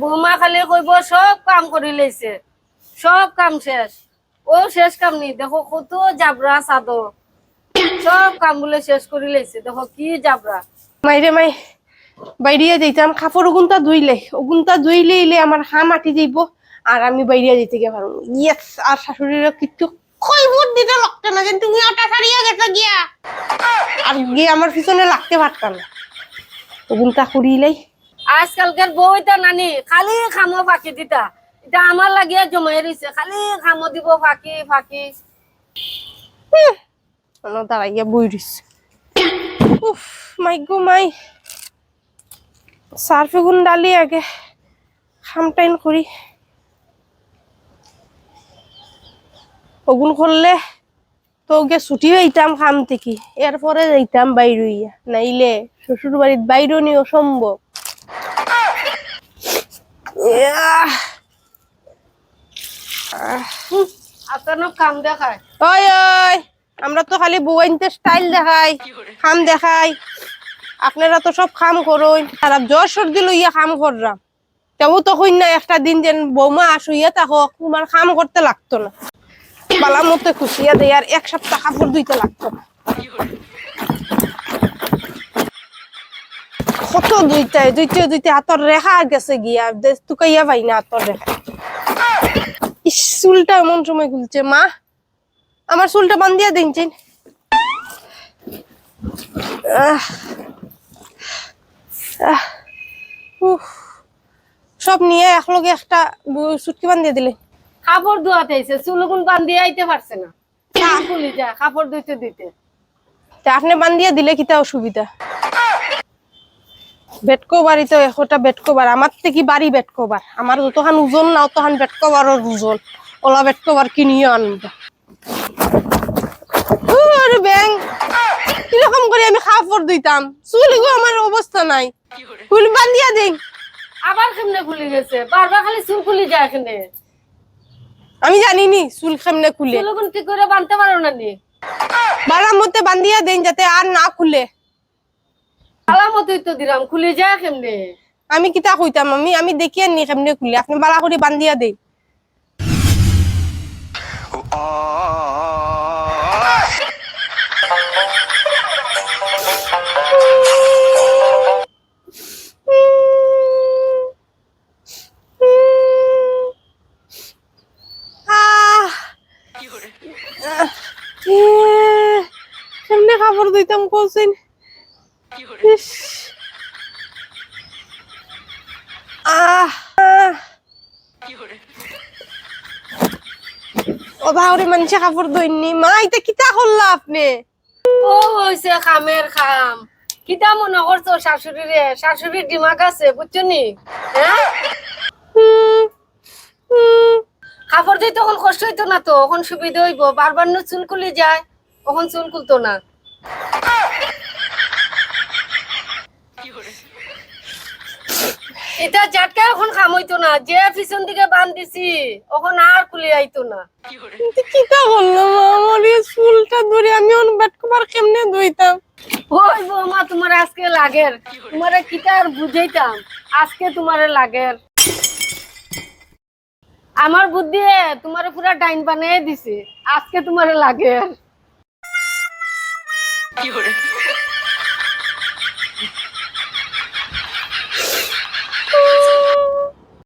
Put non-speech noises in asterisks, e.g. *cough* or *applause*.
বৌমা খালি কইব, সব কাম করে লইছে সব কাম শেষ। ও শেষ কাম নি দেখো, কত জাবরা চাদর সব কামগুলো শেষ করে লইছে দেখো, কি জাবরা মাইরে মাই বাইরিয়া যাইতাম কাপড় ওগুনটা ধুইলে। ওগুনটা ধুইলে ইলে আমার হা মাটি যাইব। আর আমি বাইরিয়া যাইতে গিয়ে পারব ইয়েস আর শাশুড়ির কিচ্ছু কইবুট দিতে লাগতো না কিন্তু তুমি ওটা ছাড়িয়ে গেছে গিয়া। আর গিয়ে আমার পিছনে লাগতে পারতাম না ওগুনটা করিলেই আজকালকার বউটা নানি, খালি খামো ফাঁকি দিতা। এটা আমার লাগিয়া জমাই রইছে খালি খামো দিব ফাঁকি ফাঁকি। দাঁড়াইয়া বই রইছে উফ, মাই গো মাই। সার্ফে গুন ডালি আগে খামটাইন করি ওগুন করলে তো গে ছুটি হইতাম খাম থেকে এরপরে যাইতাম বাইর হইয়া। নাইলে শ্বশুর বাড়ির বাইরও নি অসম্ভব ইয়াহ। আপনার কাম দেখায় ওই ওই আমরা তো খালি বউয়াইনতে স্টাইল দেখাই খাম দেখাই। আপনারা তো সব খাম করই আর জ্বর সর্দি লইয়া খাম কররাম। তেও তো হইন না একটা দিন যেন বৌমা আসইয়া থাকক তোমার খাম করতে লাগতো না। বালা মতো খুশিয়া দেয় আর এক সপ্তাহ কাপড় ধুইতে লাগতো না। কত দুইতে দুইতে দুইতে হাতর রেখা গেছে গিয়া। তুকাইয়া পাই না হাতর রেখা ইস চুলটা এমন সময় খুলছে মা। আমার চুলটা বান্ধিয়া দিনছেন সব নিয়ে একলগে একটা সুটকি বান্ধিয়ে দিলে। কাপড় ধোয়াতে আইছে চুলগুন বান্ধিয়ে আইতে পারছে না। *coughs* কাপড় ধুইতে দিতে আপনি বান্ধিয়ে দিলে কিতা অসুবিধা? বাড়ি তো একটা বেটকো বার আমার থেকে বাড়ি আমার যতখান ওজন না অতখান বারের ওজন। ওলা বার কিনিয়ে আনবা। ব্যাং কীরকম করে আমি কাপড় দিতাম চুলগো আমার অবস্থা নাই। ফুল বান্ধিয়া দিন আবার কেমনে খুলি গেছে? বারবার খালি চুল খুলি যায় এখানে। আমি চুল কেমনে খুলে। করে বানতে পারো না নি। বাড়ার মধ্যে বান্ধিয়া দেন যাতে আর না খুলে। আলামতই তো দিলাম খুলি যায় কেমনে? আমি কিতা কইতাম আমি আমি দেখিয়ে নি কেমনে খুলে। আপনি বালা করে বান্ধিয়া এ, কেমনে কাপড় দিতাম ইস আহ। ও মানুষে কাপড় দইনি মা এটা কিতা করলা আপনি? ও হইছে খামের খাম। কিতা মনে করছ শাশুড়িরে? শাশুড়ির দিমাগ আছে বুঝছ নি? হ্যাঁ। কাপড় দিয়ে তখন কষ্ট হইতো না তো তখন সুবিধা হইব। বারবার না চুল খুলে যায় তখন চুল খুলতো না। এটা জাটকা এখন খাম হইতো না। যে পিছন দিকে বান দিছি এখন আর খুলে আইতো না। কিন্তু কিতা করলাম আমার এই চুলটা ধরে আমি অন বেট কভার কেমনে ধুইতাম? ওই বৌমা তোমার আজকে লাগের। তোমারে কিটা আর বুঝাইতাম? আজকে তোমারে লাগের। আমার বুদ্ধি তোমারে পুরা ডাইন বানিয়ে দিছি। আজকে তোমারে লাগের।